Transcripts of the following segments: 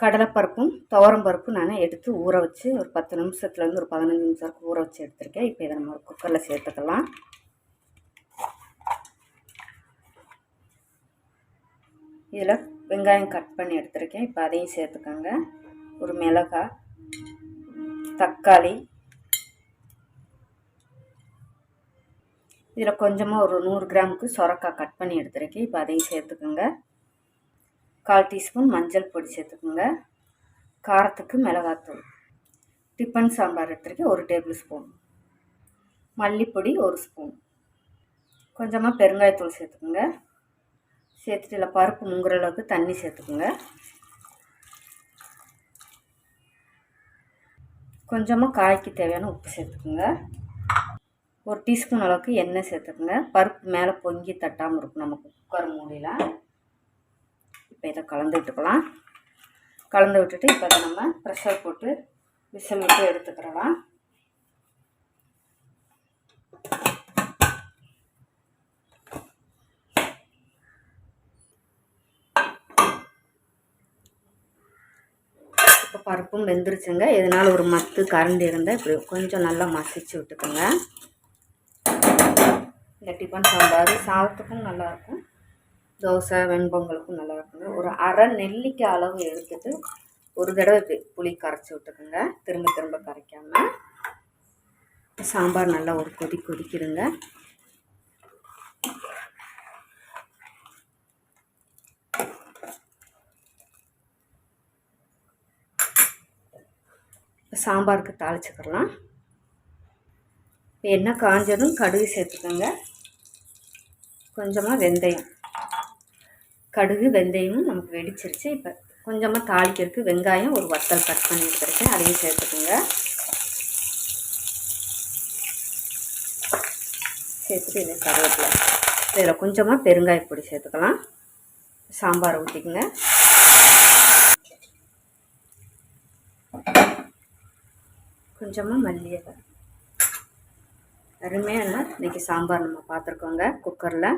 கடலைப்பருப்பும் துவரம் பருப்பும் நான் எடுத்து ஊற வச்சு ஒரு பத்து நிமிஷத்துலேருந்து ஒரு பதினஞ்சு நிமிஷம் வரைக்கும் ஊற வச்சு எடுத்திருக்கேன். இப்போ இதை நம்ம ஒரு குக்கரில் சேர்த்துக்கலாம். இதில் வெங்காயம் கட் பண்ணி எடுத்திருக்கேன். இப்போ அதையும் சேர்த்துக்கோங்க. ஒரு மிளகாய் தக்காளி. இதில் கொஞ்சமாக ஒரு நூறு கிராமுக்கு சொரக்காய் கட் பண்ணி எடுத்துருக்கேன். இப்போ அதையும் சேர்த்துக்கோங்க. கால் டீஸ்பூன் மஞ்சள் பொடி சேர்த்துக்கோங்க. காரத்துக்கு மிளகாத்தூள். டிஃபன் சாம்பார் எடுத்துருக்கேன் ஒரு டேபிள் ஸ்பூன். மல்லிப்பொடி ஒரு ஸ்பூன். கொஞ்சமாக பெருங்காயத்தூள் சேர்த்துக்கோங்க. சேர்த்துட்டு இல்லை பருப்பு முங்குற அளவுக்கு தண்ணி சேர்த்துக்கோங்க. கொஞ்சமாக காய்க்கு தேவையான உப்பு சேர்த்துக்கோங்க. ஒரு டீஸ்பூன் அளவுக்கு எண்ணெய் சேர்த்துக்கோங்க. பருப்பு மேலே பொங்கி தட்டாமல் இருக்கும் நம்ம குக்கர் மூடியில் இப்போ இதை கலந்து விட்டுக்கலாம். கலந்து விட்டுட்டு இப்போ அதை நம்ம ப்ரெஷர் போட்டு விசில் விட்டு எடுத்துக்கிறலாம் இப்போ பருப்பும் வெந்துருச்சுங்க. இதனால் ஒரு மத்து கரண்டி இருந்தால் இப்படி கொஞ்சம் நல்லா மசிச்சு விட்டுக்கோங்க. இந்த டிஃபன் சாம்பார் சாதத்துக்கும் நல்லாயிருக்கும் தோசை வெண்பொங்கலுக்கும் நல்லா இருக்குங்க. ஒரு அரை நெல்லிக்காய் அளவு எடுத்துட்டு ஒரு தடவை இப்படி புளி கரைச்சி விட்டுக்கோங்க. திரும்ப திரும்ப கரைக்காமல் சாம்பார் நல்லா ஒரு கொதி கொதிக்கிடுங்க சாம்பாருக்கு தாளிச்சுக்கலாம் இப்போ எண்ணெய் காஞ்சதும் கடுகு சேர்த்துக்கோங்க. கொஞ்சமாக வெந்தயம். கடுகு வெந்தயமும் நமக்கு வெடிச்சிருச்சு. இப்போ கொஞ்சமாக தாளிக்கிறதுக்கு வெங்காயம் ஒரு வத்தல் கட் பண்ணி எடுத்துருக்கேன். அதையும் சேர்த்துக்கோங்க. சேர்த்துட்டு இதை கருவேப்பிலை. இதில் கொஞ்சமாக பெருங்காய பொடி சேர்த்துக்கலாம். சாம்பார் ஊற்றிக்குங்க கொஞ்சமாக மல்லிகை அருமையான இன்றைக்கி சாம்பார் நம்ம பார்த்துருக்கோங்க. குக்கரில்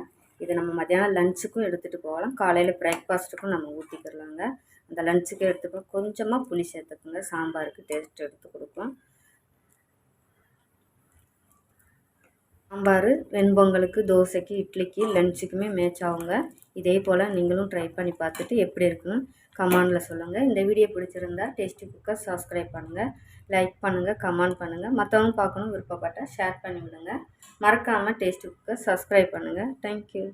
இது நம்ம மத்தியானம் லஞ்சுக்கும் எடுத்துகிட்டு போகலாம். காலையில் பிரேக்ஃபாஸ்ட்டுக்கும் நம்ம ஊற்றிக்கிறலாங்க அந்த லஞ்சுக்கு எடுத்துக்கலாம் கொஞ்சமாக புளி சேர்த்துக்கோங்க. சாம்பாருக்கு டேஸ்ட் எடுத்து கொடுக்கும் சாம்பார் வெண்பொங்கலுக்கு தோசைக்கு இட்லிக்கு லஞ்சுக்குமே மேட்ச் ஆகுங்க. இதே போல் நீங்களும் ட்ரை பண்ணி பார்த்துட்டு எப்படி இருக்குன்னு கமெண்டில் சொல்லுங்கள் இந்த வீடியோ பிடிச்சிருந்தா டேஸ்டி குக்கர் சப்ஸ்கிரைப் பண்ணுங்கள் லைக் பண்ணுங்கள் கமெண்ட் பண்ணுங்கள் மற்றவங்க பார்க்கணும் விருப்பப்பட்டால் ஷேர் பண்ணி விடுங்க. மறக்காமல் டேஸ்டி குக்கர் சப்ஸ்கிரைப் பண்ணுங்கள் தேங்க்யூ